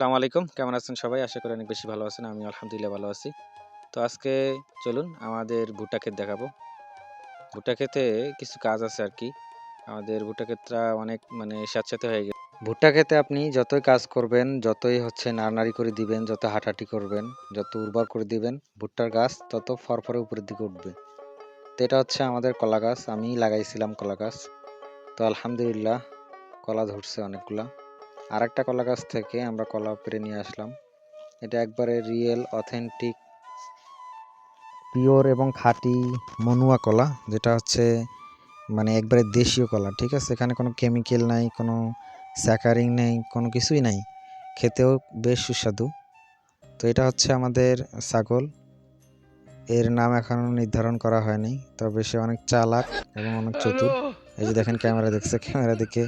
আসসালামু আলাইকুম। কেমন আছেন সবাই? আশা করি অনেক বেশি ভালো আছেন। আমি আলহামদুলিল্লাহ ভালো আছি। তো আজকে চলুন আমাদের ভুট্টা ক্ষেত দেখাবো। ভুট্টা ক্ষেতে কিছু কাজ আছে আর কি আমাদের ভুট্টা ক্ষেতটা অনেক মানে স্যাঁতস্যাঁতে হয়ে গেছে। ভুট্টা ক্ষেতে আপনি যতই কাজ করবেন, যতই হচ্ছে নাড়ানাড়ি করে দিবেন, যত হাঁটাহাঁটি করবেন, যত উর্বর করে দিবেন, ভুট্টার গাছ তত ফরফরে উপরের দিকে উঠবে। তো এটা হচ্ছে আমাদের কলা গাছ। আমি লাগাইছিলাম কলা গাছ। তো আলহামদুলিল্লাহ কলা ধরছে অনেকগুলা। আর একটা কলা গাছ থেকে আমরা কলা পেরে নিয়ে আসলাম। এটা একবারে রিয়েল অথেন্টিক পিওর এবং খাঁটি মনুয়া কলা, যেটা হচ্ছে মানে একবারে দেশীয় কলা, ঠিক আছে? এখানে কোনো কেমিক্যাল নাই, কোনো স্যাকারিং নেই, কোনো কিছুই নাই। খেতেও বেশ সুস্বাদু। তো এটা হচ্ছে আমাদের ছাগল। এর নাম এখনও নির্ধারণ করা হয়নি, তবে সে অনেক চালাক এবং অনেক চতুর। এই যে দেখেন, ক্যামেরা দেখছে, ক্যামেরা দেখে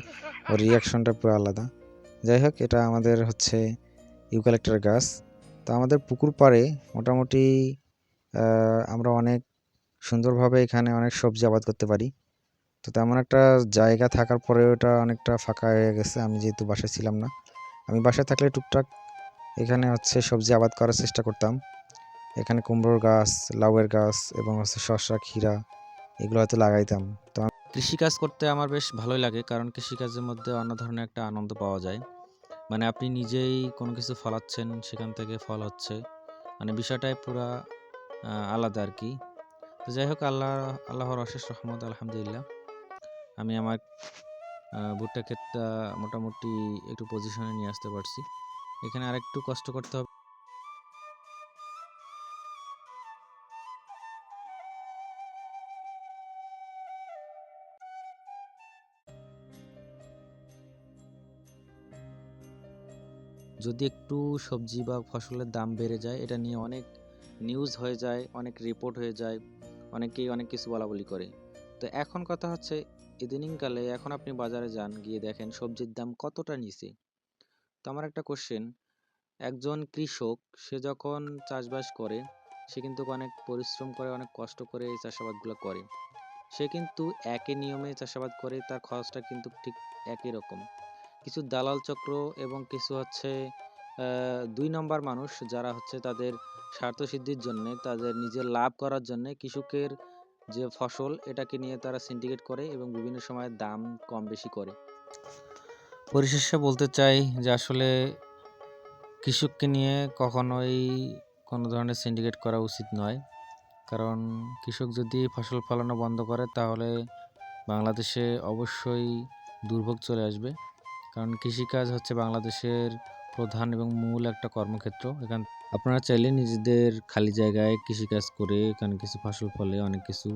ওর রিয়াকশনটা পুরো আলাদা। যাই হোক, এটা আমাদের হচ্ছে ইউক্যালেক্টার গাছ। তো আমাদের পুকুর পাড়ে মোটামুটি আমরা অনেক সুন্দরভাবে এখানে অনেক সবজি আবাদ করতে পারি। তো তেমন একটা জায়গা থাকার পরেও এটা অনেকটা ফাঁকা হয়ে গেছে, আমি যেহেতু বাসায় ছিলাম না। আমি বাসায় থাকলে টুকটাক এখানে হচ্ছে সবজি আবাদ করার চেষ্টা করতাম। এখানে কুমড়োর গাছ, লাউয়ের গাছ এবং হচ্ছে শসা, ক্ষীরা, এগুলো হয়তো লাগাইতাম। তো কৃষিকাজ করতে আমার বেশ ভালোই লাগে, কারণ কৃষিকাজের মধ্যে অন্য ধরনের একটা আনন্দ পাওয়া যায়। মানে আপনি নিজেই কোনো কিছু ফলাচ্ছেন, সেখান থেকে ফল হচ্ছে। মানে বিষয়টাই পুরা আলাদা আর কি। তো যাই হোক, আল্লাহ, আল্লাহর অশেষ রহমত, আলহামদুলিল্লাহ। আমি আমার ভুট্টা ক্ষেতটা মোটামুটি একটু পজিশনে নিয়ে আসতে পারছি। এখানে আরেকটু কষ্ট করতে হবে। যদি একটু সবজি বা ফসলের দাম বেড়ে যায়, এটা নিয়ে অনেক নিউজ হয়ে যায়, অনেক রিপোর্ট হয়ে যায়, অনেকেই অনেক কিছু বলা বলি করে। তো এখন কথা হচ্ছে, ইদানিংকালে এখন আপনি বাজারে যান, গিয়ে দেখেন সবজির দাম কতটা নিচে। তো আমার একটা কোশ্চেন একজন কৃষক, সে যখন চাষবাস করে, সে কিন্তু অনেক পরিশ্রম করে, অনেক কষ্ট করে এই চাষাবাদগুলো করে। সে কিন্তু একই নিয়মে চাষাবাদ করে, তার খরচটা কিন্তু ঠিক একই রকম। কিছু দালাল চক্র এবং কিছু হচ্ছে দুই নম্বর মানুষ যারা হচ্ছে তাদের স্বার্থ সিদ্ধির জন্য, তাদের নিজের লাভ করার জন্য কৃষকের যে ফসল, এটাকে নিয়ে তারা সিন্ডিকেট করে এবং বিভিন্ন সময় দাম কম বেশি করে। পরিশেষে বলতে চাই যে আসলে কৃষককে নিয়ে কখনোই কোনো ধরনের সিন্ডিকেট করা উচিত নয়। কারণ কৃষক যদি ফসল ফলানো বন্ধ করে, তাহলে বাংলাদেশে অবশ্যই দুর্ভোগ চলে আসবে। কারণ কৃষিকাজ হচ্ছে বাংলাদেশের প্রধান এবং মূল একটা কর্মক্ষেত্র। এখান, আপনারা চাইলে নিজেদের খালি জায়গায় কৃষিকাজ করে এখানে কিছু ফসল ফলে অনেক কিছু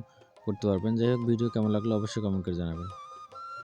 করতে পারবেন। যাই হোক, ভিডিও কেমন লাগল অবশ্যই কমেন্ট করে জানাবেন।